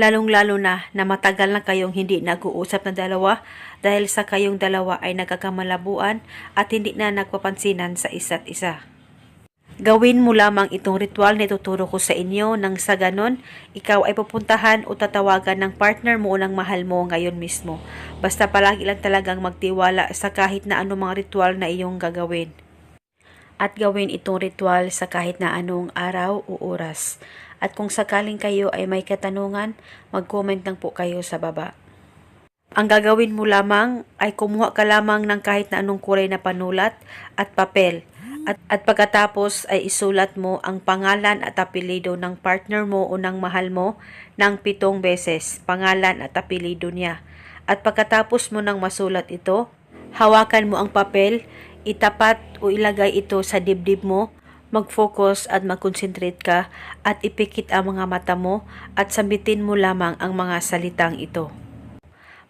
Lalong-lalo na na matagal na kayong hindi nag-uusap na dalawa dahil sa kayong dalawa ay nagkakamalabuan at hindi na nagpapansinan sa isa't isa. Gawin mo lamang itong ritual na ituturo ko sa inyo nang sa ganon, ikaw ay pupuntahan o tatawagan ng partner mo o ng mahal mo ngayon mismo. Basta palagi lang talagang magtiwala sa kahit na anumang ritual na iyong gagawin at gawin itong ritual sa kahit na anong araw o oras. At kung sakaling kayo ay may katanungan, mag-comment lang po kayo sa baba. Ang gagawin mo lamang ay kumuha ka lamang ng kahit na anong kulay na panulat at papel. At, at pagkatapos ay isulat mo ang pangalan at apelido ng partner mo o ng mahal mo ng pitong beses, pangalan at apelido niya. At pagkatapos mo nang masulat ito, hawakan mo ang papel, itapat o ilagay ito sa dibdib mo, mag-focus at mag-concentrate ka at ipikit ang mga mata mo at sambitin mo lamang ang mga salitang ito.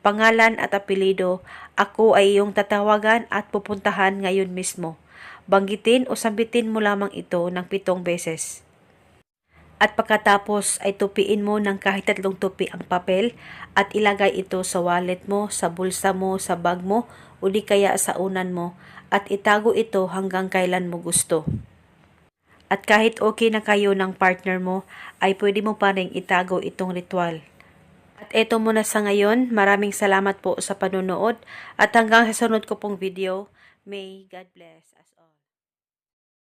Pangalan at apelido, ako ay iyong tatawagan at pupuntahan ngayon mismo. Banggitin o sambitin mo lamang ito ng pitong beses. At pagkatapos ay tupiin mo ng kahit tatlong tupi ang papel at ilagay ito sa wallet mo, sa bulsa mo, sa bag mo o di kaya sa unan mo at itago ito hanggang kailan mo gusto. At kahit okay na kayo ng partner mo, ay pwede mo pa rin itago itong ritual. At eto muna sa ngayon, maraming salamat po sa panonood at hanggang sa sunod ko pong video, may God bless us all.